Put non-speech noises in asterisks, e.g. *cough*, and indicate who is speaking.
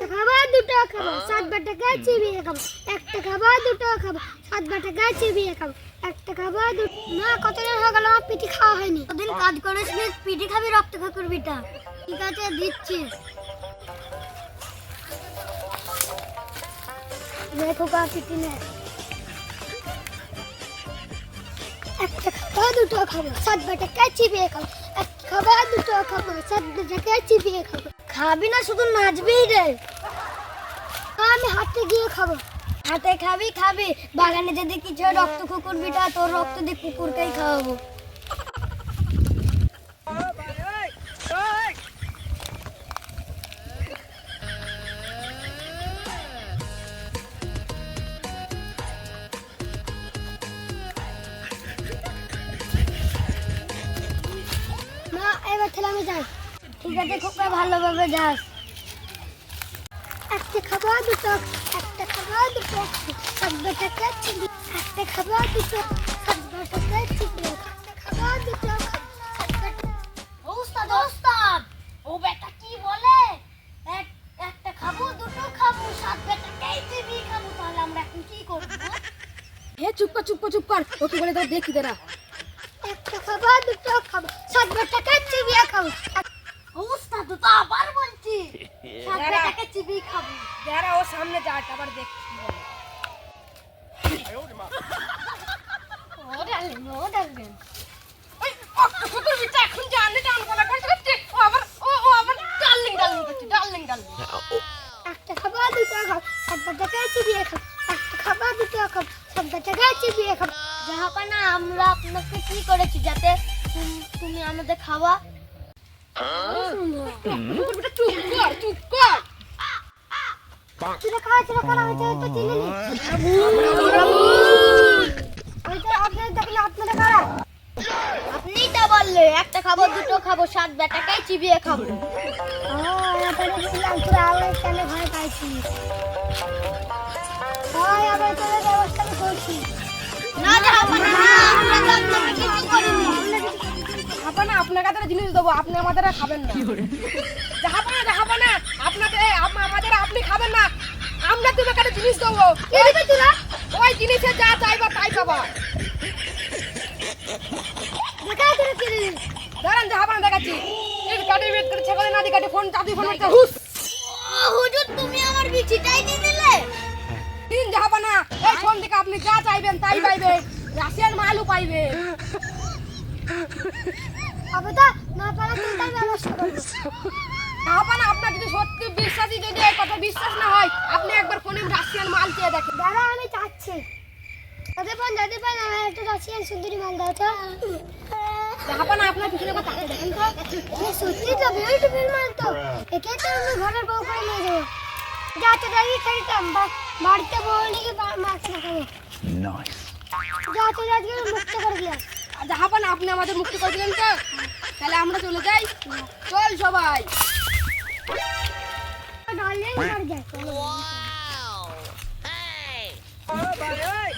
Speaker 1: খাব দুটো খাব সাত বাটা গাছ চিবিয়ে খাব একটা খাব দুটো খাব সাত বাটা গাছ চিবিয়ে খাব একটা খাব দুটো না কতদিন হয়ে গেল আমার পিঠি খাওয়া হয়নি। কতদিন কাজ করিস নি? খাবি রক্ত খা করবিটা ঠিক আছে দিচ্ছি। দেখো কা পিঠি নে। একটা খাব দুটো খাব সাত বাটা চিবিয়ে খাব একটা খাব দুটো খাব সাত চিবিয়ে খাব। খাবি না, শুধু নাচবি রে। আমি হাতে গিয়ে খাব। হাতে খাবি খাবি। বাগানে যদি কিছু রক্ত কুকুর বিটা, তোর রক্ত দিয়ে কুকুরকেই খাওয়াবো। এবার তাহলে আমি যাই। ঠিক আছে খুব ভালোভাবে যাস। একটা খাবার দুটো একটা খাবার দুটো সাতটা টাকা চিনি একটা খাবার দুটো সাতটা টাকা চিনি একটা খাবার দুটো ওস্তাদ ওস্তাদ ও বেটা কি বলে? এক একটা খাব দুটো খাব সাত টাকাই চিনি খাব তাহলে আমরা এখন কি করব?
Speaker 2: হে চুপ কর চুপ কর চুপ কর। ওকে বলে তোর দেখি দাঁড়া।
Speaker 1: একটা খাবার দুটো খাব সাত টাকা চিবিয়ে খাব। ওস্তাদ তো আবার বলছি। *laughs* টাকা চিবিয়ে খাব।
Speaker 2: যারা ও সামনে যা আবার দেখছি।
Speaker 1: ও ডালবেন ও ডালবেন।
Speaker 2: ওই কুকুর বিটা এখন জানে জান বলা করতে ও আবার ও ও আবার ডার্লিং ডার্লিং করছে ডার্লিং ডার্লিং
Speaker 1: একটা খাবার দুটো খাও সাতটা টাকায় চিবিয়ে খাও। একটা খাবার দুটো খাও সাতটা টাকায় চিবিয়ে জাহাপানা আমরা আপনাকে কি করেছি যাতে তুমি আমাদের খাওয়া
Speaker 2: চুপ
Speaker 1: তো তো চিনি নি আমি তো বললে একটা খাব দুটো খাব সাত বেটাকাই চিবিয়ে খাব ও এবারে বুঝলাম তোরা আবার কেন ভয় পাইছিস হয় আবার না না আমরা তো আপনাকে কিছু করিনি
Speaker 2: জাহাপানা আপনাকে তারা জিনিস দেবো আপনি আমাদের খাবেন না। জাহাপানা জাহাপানা আপনাকে আমাদের আপনি খাবেন না। আমরা তোমাকে একটা জিনিস দেবো। ওই জিনিসে যা চাইবা তাই পাবা। দাঁড়ান দেখাচ্ছি। এই কাটি বেট করে ছেগলে না কাটি ফোন চাবি ফোন মারতে হুস।
Speaker 1: হুজুর তুমি আমার বিচিটাই দিয়ে দিলে।
Speaker 2: তিন জাহাপানা এই ফোন থেকে আপনি যা চাইবেন তাই পাইবেন রাশিয়ান মালও পাইবেন
Speaker 1: আবেদা না পারা চিন্তার ব্যবস্থা করব
Speaker 2: জাহাপানা আপনার যদি সত্যি বিশ্বাসী যদি এই কথা বিশ্বাস না হয় আপনি একবার ফোনে রাশিয়ান মাল চেয়ে দেখেন।
Speaker 1: দাঁড়া আমি চাচ্ছি দাদা পান দাদা পান আমার একটা রাশিয়ান সুন্দরী মাল দাও তো।
Speaker 2: জাহাপানা আপনার পিছনে তাকিয়ে দেখেন তো
Speaker 1: এ সত্যি তো বিউটিফুল মাল তো। একে তো আমি ঘরের বউ করে নিয়ে যাব। যাতে দাঁড়িয়ে খেলতাম বা বাড়িতে বউ নিয়ে মাকে দেখাবো
Speaker 3: Nice.
Speaker 1: যাতে দাঁড়িয়ে মুক্ত করে দিলাম।
Speaker 2: জাহাপানা আপনি আমাদের মুক্তি করে দিলেন তো। তাহলে আমরা চলে যাই। চল সবাই।
Speaker 1: ডালিয়ে মার যায়
Speaker 3: Hey!